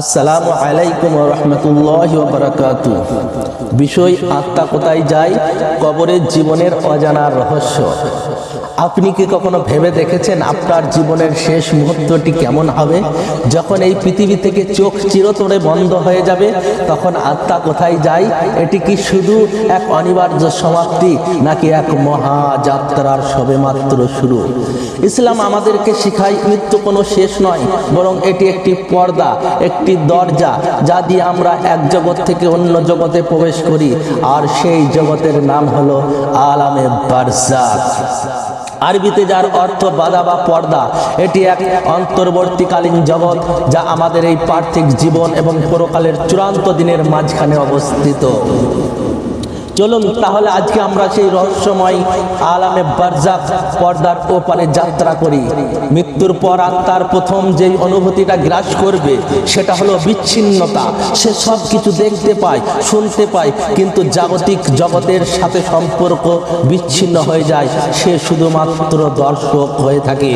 আসসালামু আলাইকুম রহমতুল্লাহ বারাকাত। বিষয় আত্মা কোথায় যায়? কবরের জীবনের অজানার রহস্য। আপনি কি কখনো ভেবে দেখেছেন আপনার জীবনের শেষ মুহূর্তটি কেমন হবে? যখন এই পৃথিবী থেকে চোখ চিরতরে বন্ধ হয়ে যাবে, তখন আত্মা কোথায় যায়? এটি কি শুধু এক অনিবার্য সমাপ্তি, নাকি এক মহাযাত্রার সবেমাত্র শুরু? ইসলাম আমাদেরকে শিখায় মৃত্যু কোনো শেষ নয়, বরং এটি একটি পর্দা, একটি দরজা যা দিয়ে আমরা এক জগৎ থেকে অন্য জগতে প্রবেশ করি। আর সেই জগতের নাম হলো আলামে বারজাক আরবিতে যার অর্থ বাধা বা পর্দা, এটি এক অন্তর্বর্তীকালীন জগৎ যা আমাদের এই পার্থিব জীবন এবং পরকালের চূড়ান্ত দিনের মাঝখানে অবস্থিত। চলুন তাহলে আজকে আমরা সেই রহস্যময় আলামে বারজাক পর্দার ওপারে যাত্রা করি। মৃত্যুর পর আত্মার প্রথম যেই অনুভূতিটা গ্রাস করবে, সেটা হলো বিচ্ছিন্নতা। সে সব কিছু দেখতে পায়, শুনতে পায়, কিন্তু জাগতিক জগতের সাথে সম্পর্ক বিচ্ছিন্ন হয়ে যায়। সে শুধুমাত্র দর্শক হয়ে থাকে।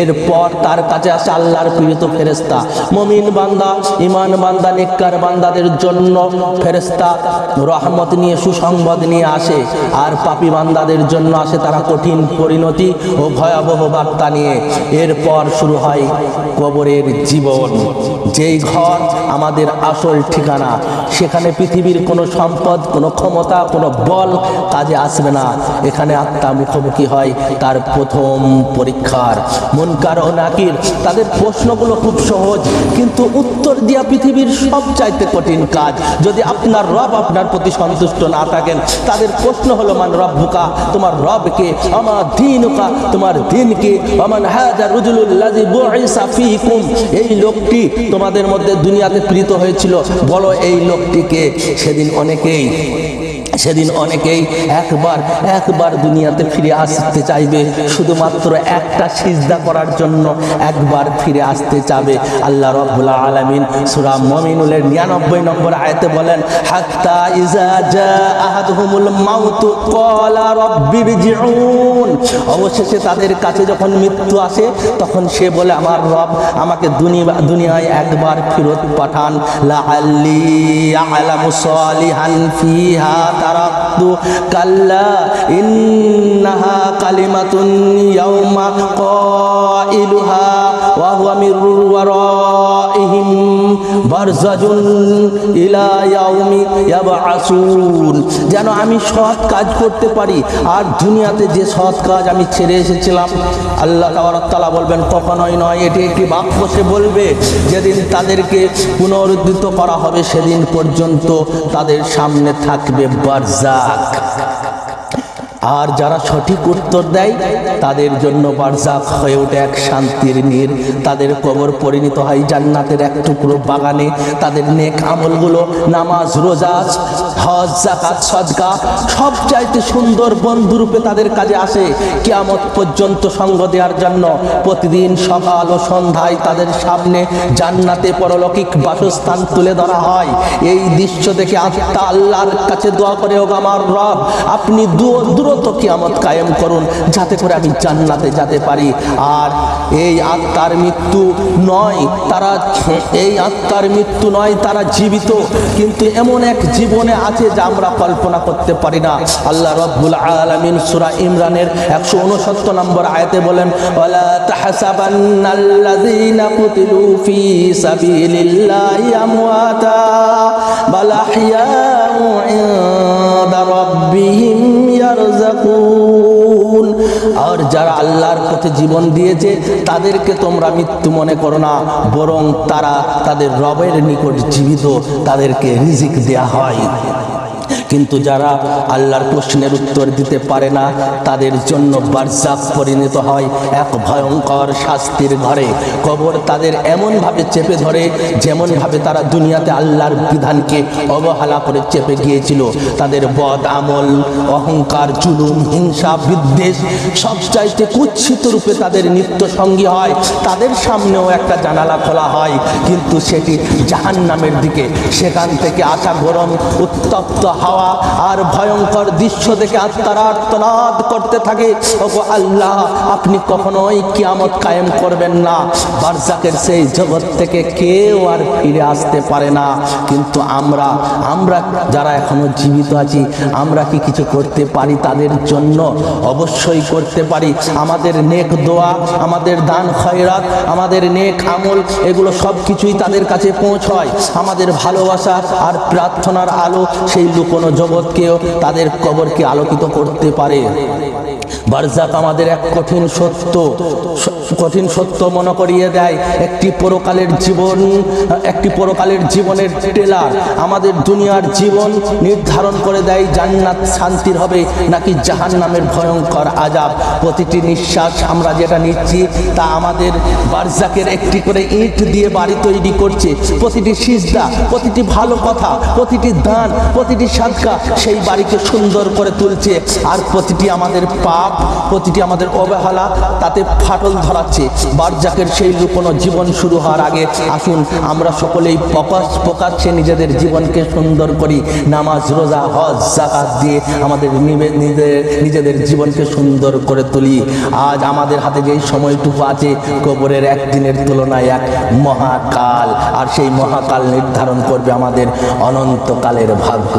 এরপর তার কাছে আসে আল্লাহর পীড়িত ফেরেস্তা মমিন বান্দা ইমান বান্দা নিকার বান্দাদের জন্য ফেরেস্তা রহমত নিয়ে সুসংবাদ নিয়ে আসে, আর পাপি বান্দাদের জন্য আসে তারা কঠিন পরিণতি ও ভয়াবহ বার্তা নিয়ে। এরপর শুরু হয় কবরের জীবন। যেই ঘর আমাদের আসল ঠিকানা, সেখানে পৃথিবীর কোনো সম্পদ, কোনো ক্ষমতা, কোনো বল কাজে আসবে না। এখানে আত্মা মুখোমুখি হয় তার প্রথম পরীক্ষার। মনকার ও নাকির তাদের প্রশ্নগুলো খুব সহজ, কিন্তু উত্তর দিয়া পৃথিবীর সব চাইতে কঠিন কাজ। যদি আপনার রব আপনার প্রতি সন্তুষ্ট না থাকেন। তাদের প্রশ্ন হলো, মান রব্বুকা? তোমার রবকে আমার দিনুকা? তোমার দিনকে আমার হাজা রুজুলুল্লাজি বুইসা ফীকুম? এই লোকটি তোমাদের মধ্যে দুনিয়াতে প্রীত হয়েছিল। বলো, এই লোকটিকে সেদিন অনেকেই সেদিন অনেকেই একবার একবার দুনিয়াতে ফিরে আসতে চাইবে। শুধুমাত্র একটা সিজদা করার জন্য একবার ফিরে আসতে চাবে। আল্লাহ রব্বুল আলামিন সূরা মুমিনুলের 99 নম্বর আয়াতে বলেন, হাত্তা ইজা জা আহাদুহুমুল মাউত, ক্বালা রাব্বিরজিউন অবশেষে তাদের কাছে যখন মৃত্যু আসে, তখন সে বলে, আমার রব আমাকে দুনিয়া, দুনিয়ায় একবার ফেরত পাঠান। লাআল্লি আ'লামু সালিহান ফিহা। তারাদু কাল্লা ইন্নাহা কালিমাতুন ইয়াউমা কাইলুহা ওয়া হুয়া মিরুর ওয়ারাইহিম বারজাজুন ইলা ইয়াউমি ইয়াবআসুন। যেন আমি সৎ কাজ করতে পারি আর দুনিয়াতে যে সৎ কাজ আমি ছেড়ে এসেছিলাম। আল্লাহ তাবারাকালা বলবেন, কখনোই নয়, এটি একটি বাক্য। সে বলবে, যেদিন তাদেরকে পুনরুদ্ধৃত করা হবে, সেদিন পর্যন্ত তাদের সামনে থাকবে বারজাক আর যারা সঠিক উত্তর দেয়, তাদের জন্য বারজাক হয়ে ওঠে এক শান্তির নীর। তাদের কবর পরিণত হয় জান্নাতের এক টুকরো বাগানে। তাদের নেক আমলগুলো, নামাজ, রোজা, হজ জাকাত সদকা, সব চাইতে সুন্দর বন্ধুরূপে তাদের কাজে আসে। কিয়ামত পর্যন্ত সঙ্গ দেওয়ার জন্য প্রতিদিন সকাল ও সন্ধ্যায় তাদের সামনে জান্নাতে পরলৌকিক বাসস্থান তুলে ধরা হয়। এই দৃশ্য দেখে আত্মা আল্লাহর কাছে দোয়া করে হোক আমার রব, আপনি দূর দ্রুত কিয়ামত কায়েম করুন, যাতে করে আমি জান্নাতে যেতে পারি। আর এই আত্মার মৃত্যু নয়, তারা এই আত্মার মৃত্যু নয়, তারা জীবিত। কিন্তু এমন এক জীবনে আছে যা আমরা কল্পনা করতে পারি না। আল্লাহ রব্বুল আলামিন সূরা ইমরানের 169 নম্বর আয়াতে বলেন, ওয়ালা যারা আল্লাহর পথে জীবন দিয়েছে, তাদেরকে তোমরা মৃত্যু মনে করো না। বরং তারা তাদের রবের নিকট জীবিত, তাদেরকে রিজিক দেয়া হয়। কিন্তু যারা আল্লাহর প্রশ্নের উত্তর দিতে পারে না, তাদের জন্য বারজাক পরিণত হয় এক ভয়ঙ্কর শাস্তির ঘরে। কবর তাদের এমনভাবে চেপে ধরে যেমনভাবে তারা দুনিয়াতে আল্লাহর বিধানকে অবহেলা করে চেপে গিয়েছিল। তাদের বদ আমল, অহংকার, জুলুম, হিংসা, বিদ্বেষ সব চাইতে কুচ্ছিত রূপে তাদের নিত্য সঙ্গী হয়। তাদের সামনেও একটা জানালা খোলা হয়, কিন্তু সেটি জাহান্নামের দিকে। সেখান থেকে আসা গরম উত্তপ্ত হাওয়া হাওয়া আর ভয়ঙ্কর দৃশ্য দেখে আত্মারা আর্তনাদ করতে থাকে। ওগো আল্লাহ, আপনি কখনোই কিয়ামত কায়েম করবেন না। বারজাকের সেই জগৎ থেকে কেউ আর ফিরে আসতে পারে না। কিন্তু আমরা আমরা যারা এখনও জীবিত আছি, আমরা কি কিছু করতে পারি তাদের জন্য? অবশ্যই করতে পারি। আমাদের নেক দোয়া, আমাদের দান খয়রাত, আমাদের নেক আমল, এগুলো সব কিছুই তাদের কাছে পৌঁছয়। আমাদের ভালোবাসা আর প্রার্থনার আলো সেই লুকোনো জগৎকেও তাদের কবরকে আলোকিত করতে পারে। বারজাক আমাদের এক কঠিন সত্য কঠিন সত্য মনে করিয়ে দেয়। একটি পরকালের জীবন, একটি পরকালের জীবনের টেলার আমাদের দুনিয়ার জীবন নির্ধারণ করে দেয়, জান্নাত শান্তির হবে নাকি জাহান নামের ভয়ঙ্কর আজাব প্রতিটি নিঃশ্বাস আমরা যেটা নিচ্ছি, তা আমাদের বারজাকের একটি করে ইট দিয়ে বাড়ি তৈরি করছে। প্রতিটি সিজদা, প্রতিটি ভালো কথা, প্রতিটি দান, প্রতিটি সাদকা সেই বাড়িকে সুন্দর করে তুলছে। আর প্রতিটি আমাদের পাপ প্রতিটি আমাদের অবহেলা তাতে ফাটল ধরাচ্ছে। বারজাকের সেই লুকোনো জীবন শুরু হওয়ার আগে আসুন, আমরা সকলেই প্রকাশ প্রকাশ্যে নিজেদের জীবনকে সুন্দর করি। নামাজ, রোজা, হজ জাকাত দিয়ে আমাদের নিজেদের জীবনকে সুন্দর করে তুলি। আজ আমাদের হাতে যেই সময়টুকু আছে, কবরের একদিনের তুলনায় এক মহাকাল। আর সেই মহাকাল নির্ধারণ করবে আমাদের অনন্তকালের ভাগ্য।